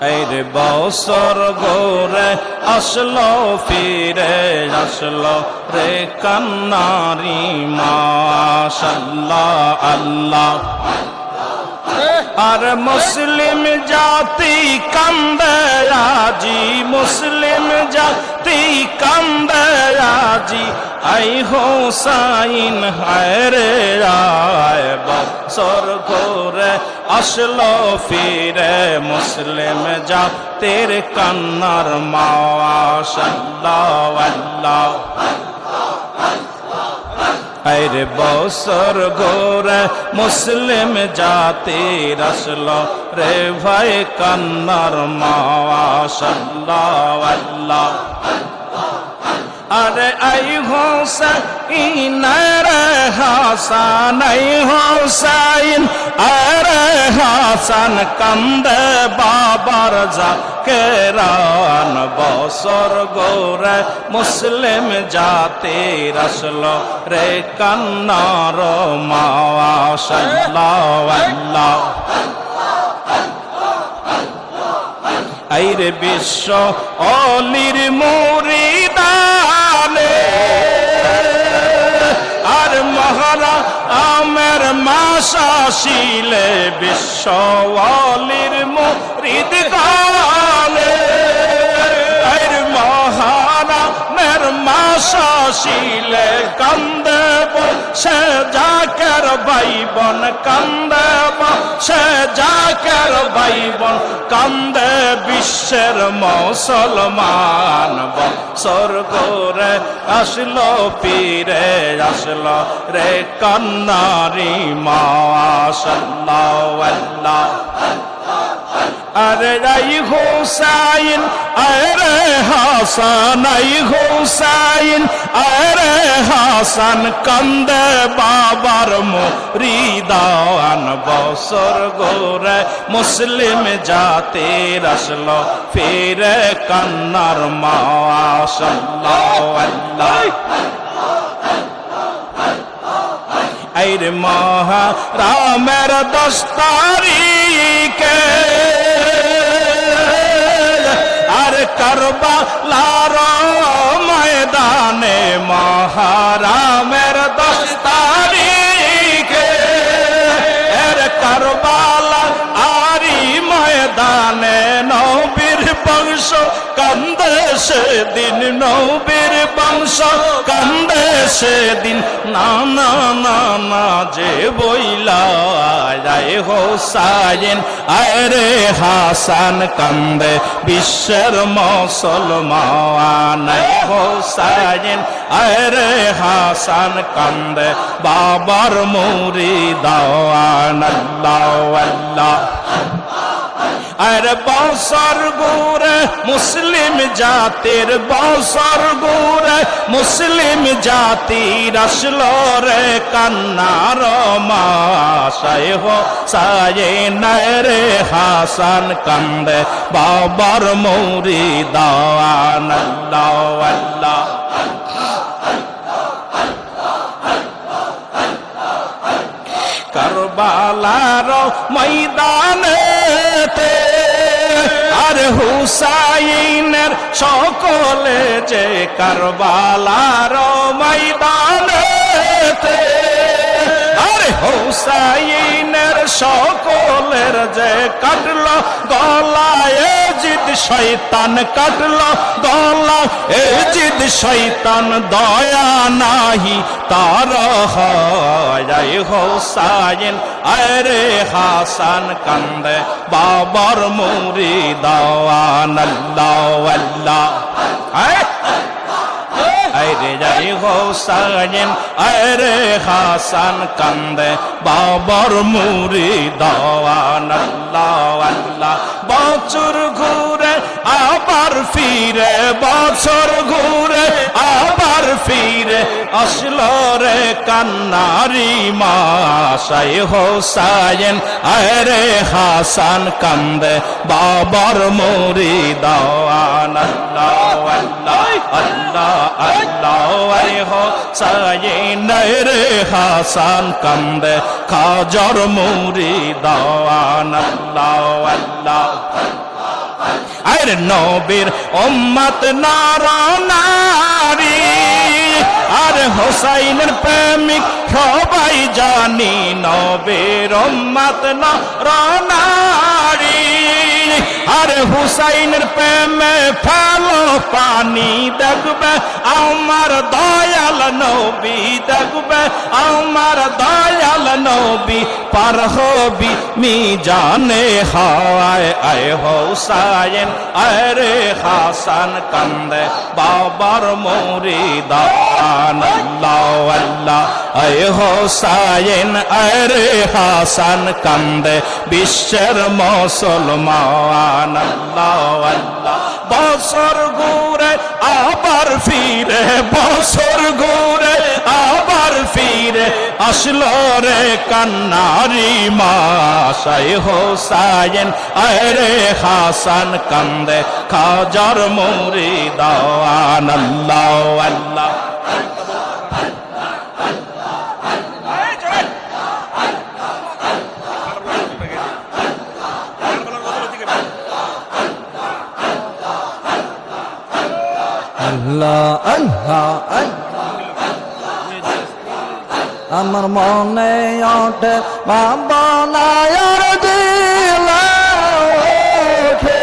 এর বসর গোরে আসলো ফিরে আসলো রে কান্নারি মাশাল্লাহ আল্লাহ। আর মুসলিম জাতি আজি মুসলিম জাতি আজি আই হোসাইন, হায় রে আয় বছর ঘোরে আসলো ফিরে মুসলিম জাতির কান্নার মাওয়া সাল্লাহ আল্লাহ আরে বছর গোরে মুসলিম জাতি রসল রে ভাই কান্নার মাওয়া সাল্লাহ আল্লাহ আরে আই হোসাইন রে হাসান আই হোসাইন আরে হাসান কান্দে বাবার জাকেরান বছর গোরে মুসলিম জাতি রসল রে কান্নার মাওয়া সাল্লাহ আল্লাহ আইরে বিশ্ব অলির মুরিদানে মাসা বিশ্ববালির বিশ্ব অলির মুরিদ মাসা শিলে কান্দে সে যাকের ভাইবন কান্দে সে যাকের ভাইবন কান্দে বিশ্বের মুসলমান বছর করে আসলো, পীরে আসলো রে, কন্নারি মা সাল্লাহ আল্লাহ। আরে রাই হুসাইন, আরে হাসান আই হুসাইন, আরে হাসান, কান্দে বাবার মুরিদান বছর গোরে মুসলিম জাতি রসলো ফিরে কান্নার মা সাল্লাহ আল্লাহ। আইর মহা রামের দশ তারিখে আর করবা লার ময়দানে মহারামের সেদিন নবীর বংশ কান্দে, সেদিন না না না না যে বইলা। যায় হোসাইন আরে হাসান কান্দে, বিশ্বের মুসলমান। হোসাইন আরে হাসান কান্দে, বাবার মুরি দাওয়ান আল্লাহ আল্লাহ। আর বসর গুরে মুসলিম জাতির বসর গুরে মুসলিম জাতি রসল রে কান্নার মাসায় হো সায়ে রে হাসান কান্দে বাবার মৌরি দাওয়ান আল্লাহ কারবালার ময়দানেতে আর হুসাইনের সকলে যে কারবালার ময়দানেতে। আর হুসাইনের সকলের যে কাটল গলায় শৈতান কাটল গলা এ জিদ শৈতান দয়া নাহি, তার হয়। হোসাইন আরে হাসান কান্দে, বাবার মুরি দাওয়ান আল্লাহ। আল্লাহ আরে যাই হোসাইন আরে হাসান কান্দে, বাবার মুরি দাওয়ান আল্লাহ আল্লাহ। বছর ঘুরে আবার ফিরে বছর ঘুরে আবার ফিরে আসলো রে কান্নারি মাসাই হোসাইন আরে হাসান কান্দে বাবার মুরি দাওয়ান আল্লাহ আল্লাহ আল্লাহ আরে হোসাইন রে হাসান কান্দে খাজর মুরি দাওয়ান আল্লাহ আল্লাহ প্রেমের নবীর উম্মত নর নারী আর হোসাইনের প্রেমিক সবাই জানি নবীর উম্মত নর নারী আর হুসাইনের প্রেমে ফেলো পানি দেখবে, আমার দয়াল নবী দেখবে, আমার দয়াল নবী, পার হবি মি জানে হায় আয় হোসাইন আরে হাসান কান্দে, বাবার মরিদান। আল্লাহ আল্লাহ। আয় হোসাইন আরে হাসান কান্দে, বিশ্বের মুসলমান। আল্লাহ আল্লাহ। বছর ঘুরে আবার ফিরে, বছর আসলো রে কান্নারি মাসাই হোসাইন আরে হাসান কান্দে খাজার মুরি দাওয়ান আল্লাহ আল্লাহ আল্লাহ আল্লাহ আল্লাহ আমার মনে ওঠে বাবা নায়ার দিল ওঠে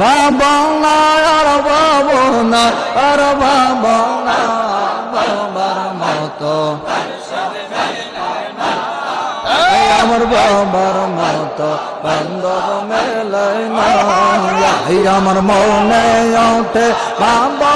বাবা নায়ার বাবু না, আর বাবা না বাবার মতো। আমার বাবার মতো, বান্ধব মেলাই না। আমার মনে ওঠে বাবা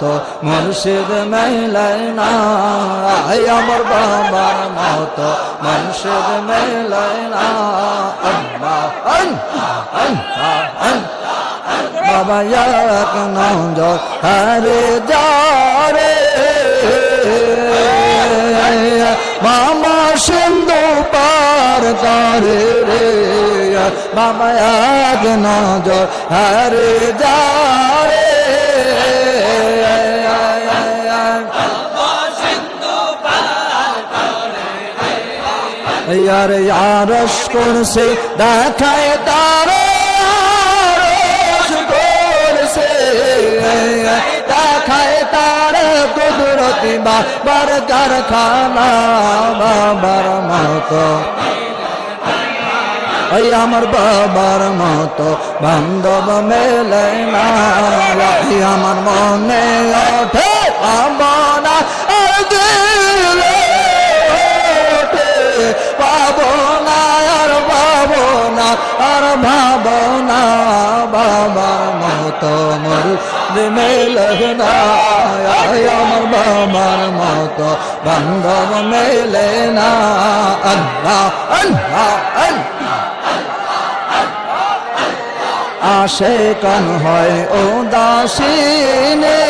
মতো মুর্শিদ মেলাই না। আমার বাবার মতো মুর্শিদ মেলাই না। বাবা, এক নজর হরে যারে মামা সিন্ধু পার করে রে। বাবা, এক নজর হরে যারে আর আরস করছে দেখায় তার করছে দেখায় তার কুদরতি বাবার কারখানা ওই আমার বাবার মতো বান্ধব মেলে না আমার মনে ওঠে ভাবো না বাবার মতো মর মেলে না আয় আমার বাবার মতো বান্ধব মেলে না আল্লাহ আল্লাহ আসে কান হয় ও দাসিনে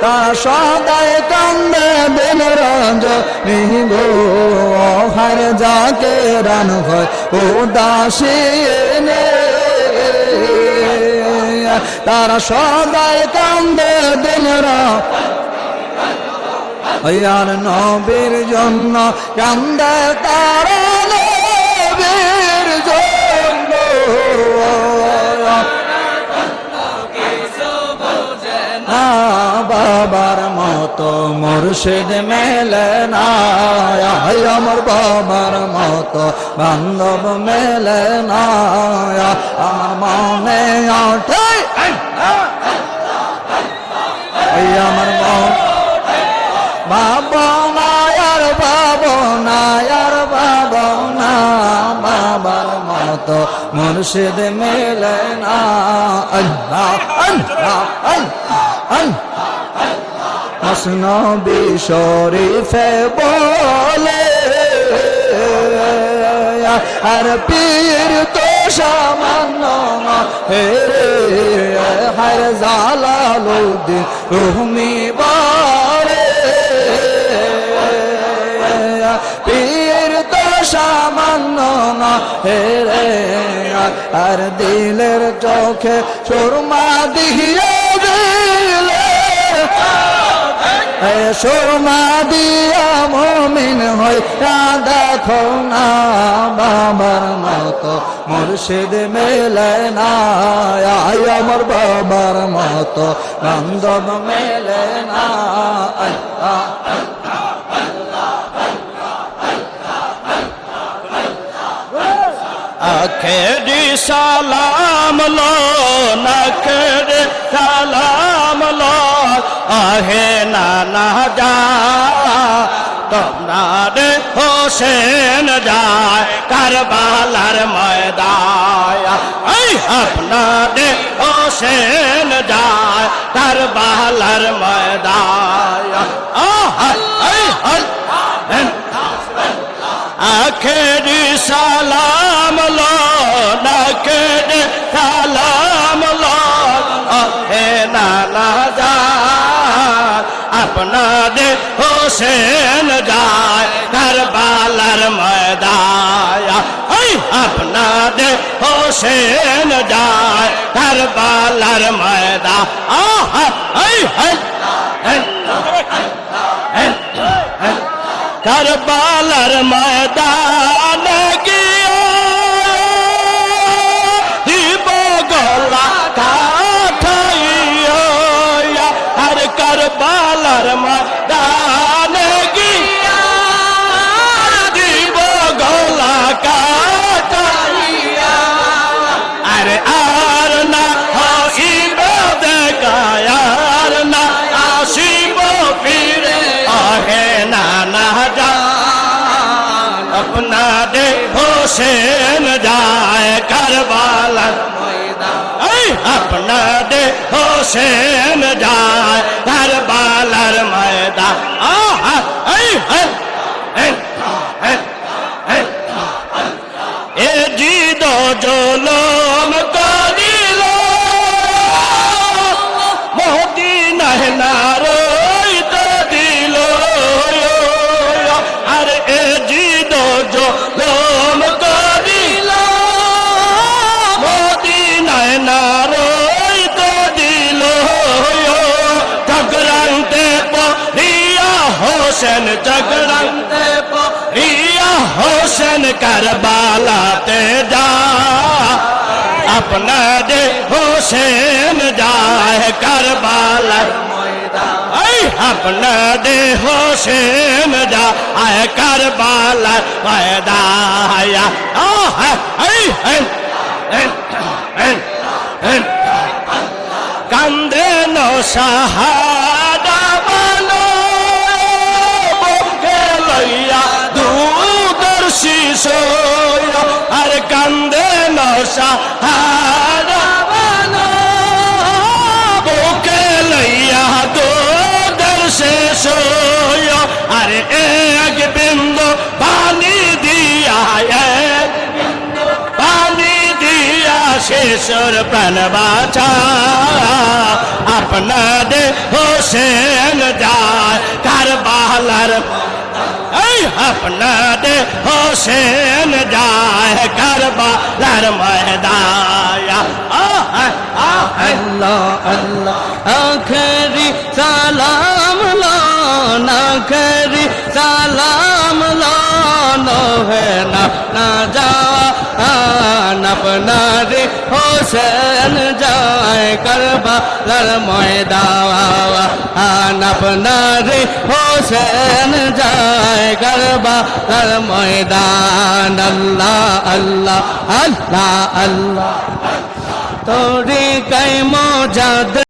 তার সদায় কান্দে দিন রঞ্জ নিগো হার যাকে রান হয়, ও দাসিনে তার সদায় কান্দে দিন আর নবীর জন্য কান্দে তারা মুর্শিদ মেলে না আমার বাবার মতো বান্ধব মেলে না আমার মনে ওঠে। আমার মন। বাবা নায়ার বাবা নায়ার বাবা না, বাবার মতো মুর্শিদ মেলে না আল্লাহ আল্লাহ আল্লাহ। মসনবী শরীফে বলে। আর পীর তো সামান্য হে হর জালালুদ্দিন রুমি বারে। পীর তো সামান্য হেরে আর দিলের চোখে সুরমা দিয়ে সুরমা দিয়া মমিন হই দেখো না বাবার মতো। মুর্শিদ মেলে না আমার বাবার মতো। নন্দন মেলে না আল্লাহ আখেরি সালাম লো সালাম লো আহে নানা যা, তোমারে হোসেন যায়, কারবালার ময়দায়। আপনারে হোসেন যায়, কারবালার ময়দায়। আখেরি সালাম লো নখরে আপনাদের হোসেন যায় কারবালার ময়দায় এই আপনাদের হোসেন যায় কারবালার ময়দা আহ এই কারবালার ময়দান হোসেন যায় কারবালার ময়দান। আপনাদের হোসেন যায় حسین جگڑن جگڑندے پیا حسین کربالا تے جا۔ اپنا دے حسین جائے کربالا اپنا دے حسین جا آئے کربالا پیدا آیا۔ کندے نو سہارا দিয়া শেষর প্রাণ বাঁচা আপনাদের হোসেন যায় কারবালার এই আপনাদের হোসেন যায় কারবালার ময়দায়া আহ আহ আল্লাহ আল্লাহ আখরি সালাম লো নখরি সালাম লো হে না না যাওয়া আপনারে হোসেন যায় করবালার আন আপনারে হোসেন যায় করবালার ময়দান আল্লাহ আল্লাহ আল্লাহ আল্লাহ তোরে कै মজাদ